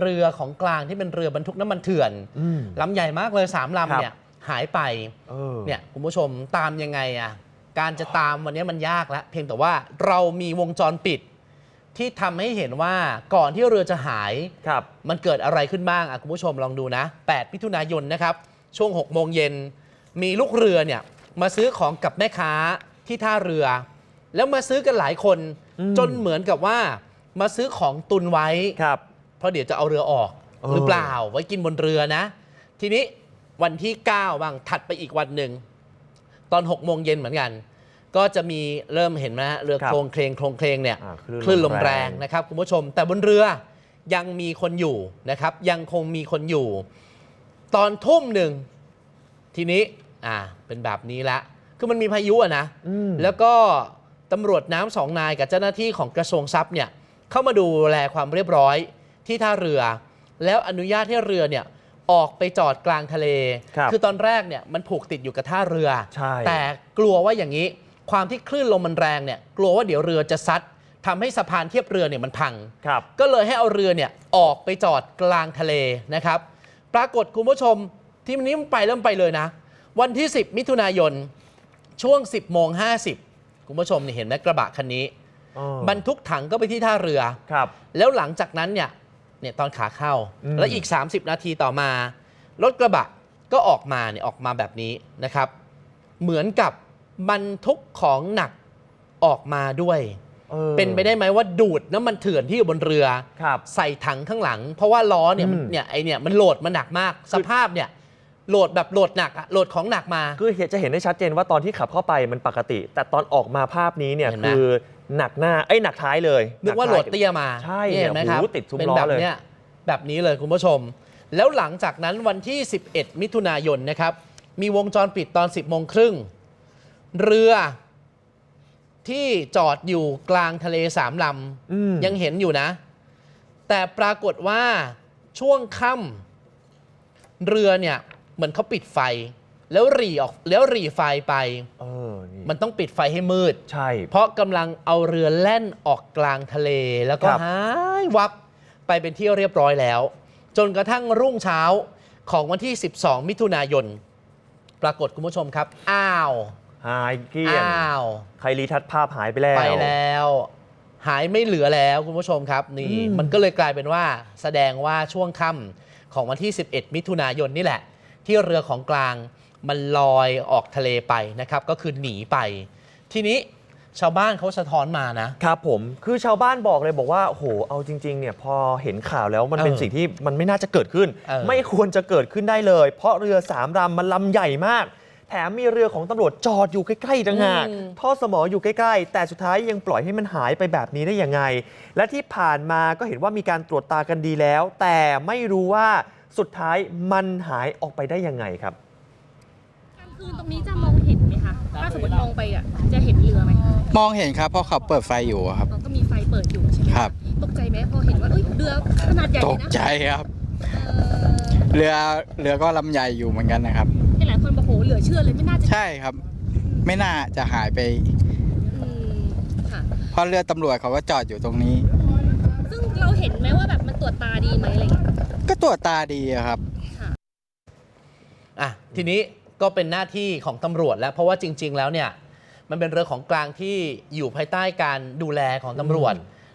เรือของกลางที่เป็นเรือบรรทุกน้ำมันเถื่อนอืมลำใหญ่มากเลยสามครับลำเนี่ยหายไปเออเนี่ยคุณผู้ชมตามยังไงอะการจะตามวันนี้มันยากแล้วเพียงแต่ว่าเรามีวงจรปิด ที่ทำให้เห็นว่าก่อนที่เรือจะหายครับมันเกิดอะไรขึ้นบ้างอะคุณผู้ชมลองดูนะ 8 มิถุนายนนะครับ ช่วง 6 โมงเย็นมีลูกเรือเนี่ยมาซื้อของกับแม่ค้าที่ท่าเรือ แล้วมาซื้อกันหลายคนอืมจนเหมือนกับว่ามาซื้อของตุนไว้ครับ เพราะเดี๋ยวจะเอาเรือออกเออหรือเปล่าไว้กินบนเรือนะ ทีนี้วันที่ 9บ้างถัดไปอีกวันหนึ่ง ตอน6โมงเย็นเหมือนกัน ก็จะมีเริ่มเห็นไหมฮะเรือครับโครงเคลงโครงเคลงเนี่ยอ่าคลื่นลมแรงนะครับคุณผู้ชม แต่บนเรือยังมีคนอยู่นะครับ ยังคงมีคนอยู่ ตอนทุ่มหนึ่งทีนี้อ่าเป็นแบบนี้ละคือมันมีพายุอะนะอืมแล้วก็ตำรวจน้ำสองนายกับเจ้าหน้าที่ของกระทรวงทรัพย์เนี่ยเข้ามาดูแลความเรียบร้อย ที่ท่าเรือ แล้วอนุญาตให้เรือเนี่ยออกไปจอดกลางทะเลครับอตอนแรกเนี่ยมันผูกติดอยู่กับท่าเรือ ใช่ แต่กลัวว่าอย่างนี้ ความที่คลื่นลมมันแรงเนี่ยกลัวว่าเดี๋ยวเรือจะซัดทำให้สะพานเทียบเรือเนี่ยมันพัง ครับ ก็เลยให้เอาเรือเนี่ยออกไปจอดกลางทะเลนะครับ ปรากฏคุณผู้ชมที่วันนี้มันไปเริ่มไปเลยนะ วันที่ 10 มิถุนายน ช่วง 10โมง50 คุณผู้ชมเนี่ยเห็นไหมกระบะคันนี้เออบรรทุกถังก็ไปที่ท่าเรือ ครับ แล้วหลังจากนั้นเนี่ย เนี่ยตอนขาเข้า อืม แล้วอีก 30 นาทีต่อมา รถกระบะก็ออกมาเนี่ยออกมาแบบนี้นะครับ เหมือนกับบรรทุกของหนักออกมาด้วย ออเป็นไปได้ไหมว่าดูดน้ำมันเถื่อนที่อยู่บนเรือ ครับ ใส่ถังข้างหลัง เพราะว่าล้อเนี่ยมันอืม เนี่ยไอเนี่ยมันโหลดมันหนักมาก สภาพเนี่ยโหลดแบบโหลดหนักอะโหลดของหนักมา คือเห็นจะเห็นได้ชัดเจนว่าตอนที่ขับเข้าไปมันปกติ แต่ตอนออกมาภาพนี้เนี่ยเห็นไหม คือ หนักหน้าเอ้ยหนักท้ายเลยนึกว่าโหลดเตี้ยมาใช่เนี่ยเห็นไหมครับโอ้โหติดซุ้มเป็นล้อแบบเลย เนี้ยแบบนี้เลยคุณผู้ชม แล้วหลังจากนั้นวันที่ 11 มิถุนายนนะครับ มีวงจรปิดตอน 10โมงครึ่ง เรือที่จอดอยู่กลางทะเลสามลอืมำยังเห็นอยู่นะ แต่ปรากฏว่าช่วงค่ำเรือเนี่ยเหมือนเขาปิดไฟ แล้วหรีออกแล้วหรีไฟไป เออนี่มันต้องปิดไฟให้มืด ใช่ เพราะกำลังเอาเรือแล่นออกกลางทะเล แล้วก็ครับ หายวับไปเป็นที่เรียบร้อยแล้ว จนกระทั่งรุ่งเช้าของวันที่ 12 มิถุนายน ปรากฏคุณผู้ชมครับ อ้าว หายเกลี้ยงอ้าว ใครรีทัชภาพหายไปแล้ว ไปแล้ว หายไม่เหลือแล้วคุณผู้ชมครับนี่ อืม มันก็เลยกลายเป็นว่า แสดงว่าช่วงค่ำของวันที่ 11 มิถุนายนนี่แหละ ที่เรือของกลาง มันลอยออกทะเลไปนะครับ ก็คือหนีไป ทีนี้ชาวบ้านเขาสะท้อนมานะ ครับผมคือชาวบ้านบอกเลยบอกว่าโอ้โหเอาจริงๆเนี่ยพอเห็นข่าวแล้วมันเป็นเออสิ่งที่มันไม่น่าจะเกิดขึ้นเออไม่ควรจะเกิดขึ้นได้เลย เพราะเรือสามลำมันลำใหญ่มาก แถมมีเรือของตำรวจจอดอยู่ใกล้ๆต่างหากอืมท่อสมออยู่ใกล้ๆ แต่สุดท้ายยังปล่อยให้มันหายไปแบบนี้ได้ยังไง และที่ผ่านมาก็เห็นว่ามีการตรวจตากันดีแล้ว แต่ไม่รู้ว่าสุดท้ายมันหายออกไปได้ยังไงครับกลาง คืนตรงนี้จะมองเห็นไหมคะ ถ้าสมมติมองไปอะ จะเห็นเรือไหมมองเห็นครับเพราะเขาเปิดไฟอยู่อะครับ อ๋อก็มีไฟเปิดอยู่ใช่ไหมะครับ ตกใจไหมพอเห็นว่าเอ้ยเรือขนาดใหญ่ตเลยกนะใจครับ เออเรือเรือก็ลำใหญ่อยู่เหมือนกันนะครับ เห็นหลายคนบอกโหเหลือเชื่อเลยไม่น่าจะใช่ครับ ไม่น่าจะหายไป อืมค่ะ เพราะเรือตำรวจเขาก็จอดอยู่ตรงนี้ ซึ่งเราเห็นไหมว่าแบบมันตรวจตาดีไหมอะไรอย่างเงี้ยก็ตัวจตาดีอะครับ ค่ะ อะทีนี้ ก็เป็นหน้าที่ของตำรวจแล้วเพราะว่าจริง ๆ แล้วเนี่ยมันเป็นเรือของกลางที่อยู่ภายใต้การดูแลของตำรวจ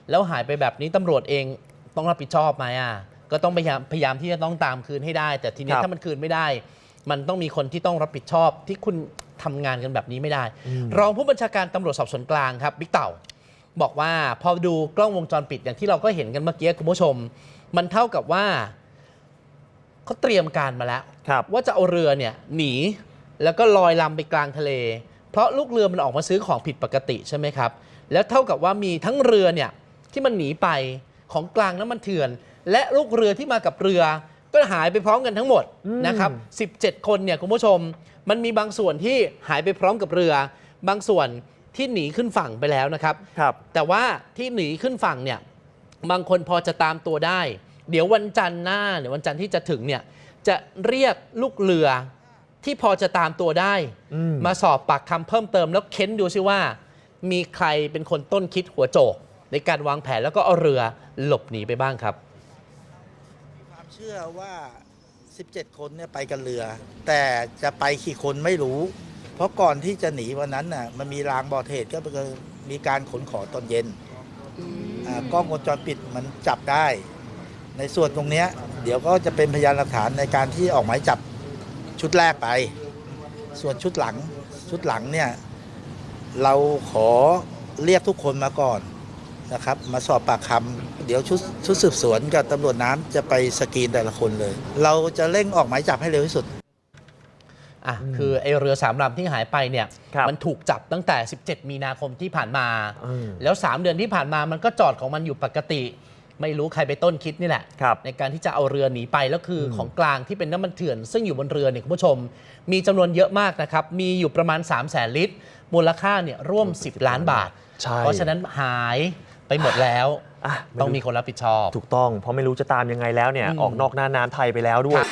แล้วหายไปแบบนี้ตำรวจเองต้องรับผิดชอบไหมอะก็ต้องพยายามพยายามที่จะต้องตามคืนให้ได้ แต่ทีนี้ครับถ้ามันคืนไม่ได้ มันต้องมีคนที่ต้องรับผิดชอบที่คุณทำงานกันแบบนี้ไม่ได้อืมรองผู้บัญชาการตำรวจสอบสวนกลางครับบิ๊กเต่า บอกว่าพอดูกล้องวงจรปิดอย่างที่เราก็เห็นกันเมื่อกี้คุณผู้ชม มันเท่ากับว่า เขาเตรียมการมาแล้ว ครับว่าจะเอาเรือเนี่ยหนี แล้วก็ลอยลำไปกลางทะเล เพราะลูกเรือมันออกมาซื้อของผิดปกติใช่ไหมครับ แล้วเท่ากับว่ามีทั้งเรือเนี่ยที่มันหนีไปของกลางน้ำมันเถื่อน และลูกเรือที่มากับเรือ ก็หายไปพร้อมกันทั้งหมดอืม นะครับ 17 คนเนี่ยคุณผู้ชม มันมีบางส่วนที่หายไปพร้อมกับเรือ บางส่วนที่หนีขึ้นฝั่งไปแล้วนะครับ ครับ แต่ว่าที่หนีขึ้นฝั่งเนี่ยบางคนพอจะตามตัวได้ เดี๋ยววันจันทร์หน้าเนี่ยวันจันทร์ที่จะถึงเนี่ยจะเรียกลูกเรือที่พอจะตามตัวได้ อืมมาสอบปากคำเพิ่มเติมแล้วเค้นดูซิว่า มีใครเป็นคนต้นคิดหัวโจก ในการวางแผนแล้วก็เอาเรือหลบหนีไปบ้างครับเชื่อว่า 17 คนเนี่ยไปกันเรือ แต่จะไปกี่คนไม่รู้ เพราะก่อนที่จะหนีวันนั้นน่ะมันมีรางบอกเหตุก็คือมีการขนของตอนเย็นอ่ากล้องวงจรปิดมันจับได้ ในส่วนตรงเนี้ยเดี๋ยวก็จะเป็นพยานหลักฐานในการที่ออกหมายจับชุดแรกไป ส่วนชุดหลังชุดหลังเนี่ยเราขอเรียกทุกคนมาก่อนนะครับมาสอบปากคำเดี๋ยวชุดชุดสืบสวนกับตำรวจน้ำจะไปสกรีนแต่ละคนเลย เราจะเร่งออกหมายจับให้เร็วที่สุดอะคือไอเรือสามลำที่หายไปเนี่ยครับมันถูกจับตั้งแต่ 17 มีนาคมที่ผ่านมาอืมแล้ว 3 เดือนที่ผ่านมามันก็จอดของมันอยู่ปกติ ไม่รู้ใครไปต้นคิดนี่แหละครับในการที่จะเอาเรือหนีไปแล้วคืออมของกลางที่เป็นน้ำมันเถื่อน ซึ่งอยู่บนเรือเนี่ยคุณผู้ชม มีจำนวนเยอะมากนะครับ มีอยู่ประมาณ 3 0 0แสนลิตร มูลค่าเนี่ยร่วม 10 ล้านบาทใช่เพราะฉะนั้นหายไปหมดแล้วอะต้องมีคนรับผิดชอบ ถูกต้องเพราะไม่รู้จะตามยังไงแล้วเนี่ยอืมออกนอกหน้าน้ำไทยไปแล้วด้วยครับ